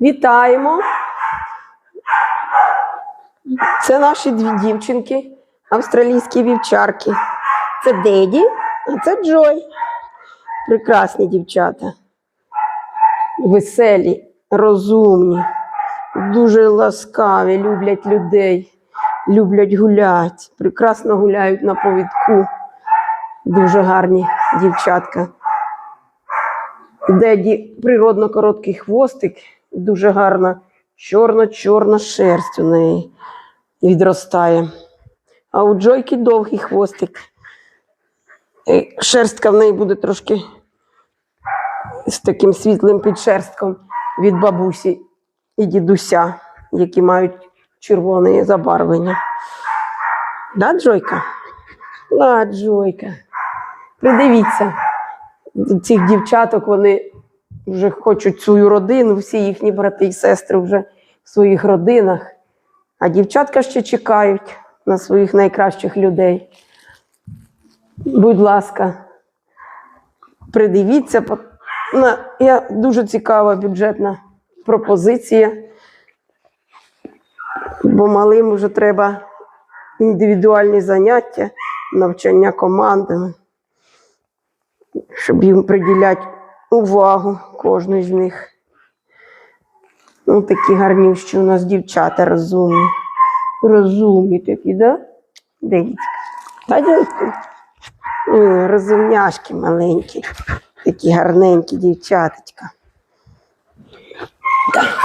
Вітаємо. Це наші дві дівчинки, австралійські вівчарки. Це Деді, а це Джой. Прекрасні дівчата. Веселі, розумні, дуже ласкаві, люблять людей, люблять гуляти, прекрасно гуляють на повідку. Дуже гарні дівчатка. Деді природно короткий хвостик, дуже гарна чорна-чорна шерсть у неї відростає. А у Джойки довгий хвостик. Шерстка в неї буде трошки з таким світлим підшерстком від бабусі і дідуся, які мають червоне забарвлення. Да, Джойка? Да, Джойка. Придивіться цих дівчаток, вони вже хочуть свою родину, всі їхні брати і сестри вже в своїх родинах. А дівчатка ще чекають на своїх найкращих людей. Будь ласка, придивіться. Я дуже цікава бюджетна пропозиція, бо малим вже треба індивідуальні заняття, навчання командами щоб їм приділяти увагу кожний з них. Ну, такі що у нас дівчата розумні. Розумні такі, да? Дивіться. Ой, Розумняшки маленькі, такі гарненькі дівчаточка.